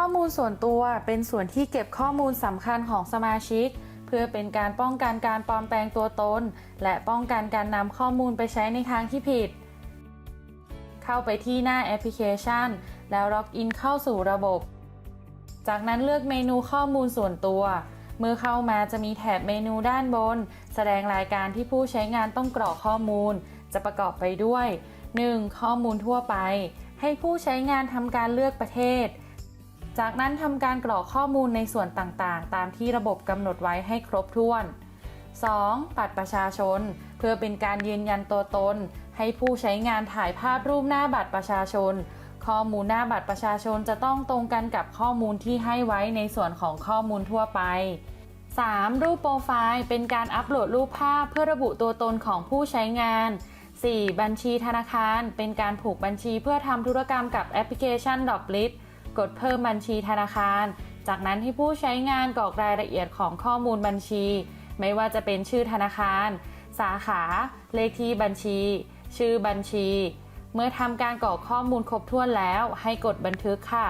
ข้อมูลส่วนตัวเป็นส่วนที่เก็บข้อมูลสำคัญของสมาชิก เพื่อเป็นการป้องกันการปลอมแปลงตัวตน และป้องกันการนำข้อมูลไปใช้ในทางที่ผิด เข้าไปที่หน้าแอปพลิเคชัน แล้วล็อกอินเข้าสู่ระบบ จากนั้นเลือกเมนูข้อมูลส่วนตัว เมื่อเข้ามาจะมีแถบเมนูด้านบน แสดงรายการที่ผู้ใช้งานต้องกรอกข้อมูล จะประกอบไปด้วย 1. ข้อมูลทั่วไป ให้ผู้ใช้งานทำการเลือกประเทศ จากนั้นทำการกรอกข้อมูลในส่วนต่างๆ ตามที่ระบบกำหนดไว้ให้ครบถ้วน 2. บัตรประชาชน เพื่อเป็นการยืนยันตัวตน ให้ผู้ใช้งานถ่ายภาพรูปหน้าบัตรประชาชน ข้อมูลหน้าบัตรประชาชนจะต้องตรงกันกับข้อมูลที่ให้ไว้ในส่วนของข้อมูลทั่วไป 3. รูปโปรไฟล์ เป็นการอัปโหลดรูปภาพเพื่อระบุตัวตนของผู้ใช้งาน 4. บัญชีธนาคาร เป็นการผูกบัญชีเพื่อทำธุรกรรมกับแอปพลิเคชันดอกลิ t กดเพิ่มบัญชีธนาคาร จากนั้นให้ผู้ใช้งานกรอกรายละเอียดของข้อมูลบัญชี ไม่ว่าจะเป็นชื่อธนาคาร สาขา เลขที่บัญชี ชื่อบัญชี เมื่อทำการกรอกข้อมูลครบถ้วนแล้ว ให้กดบันทึกค่ะ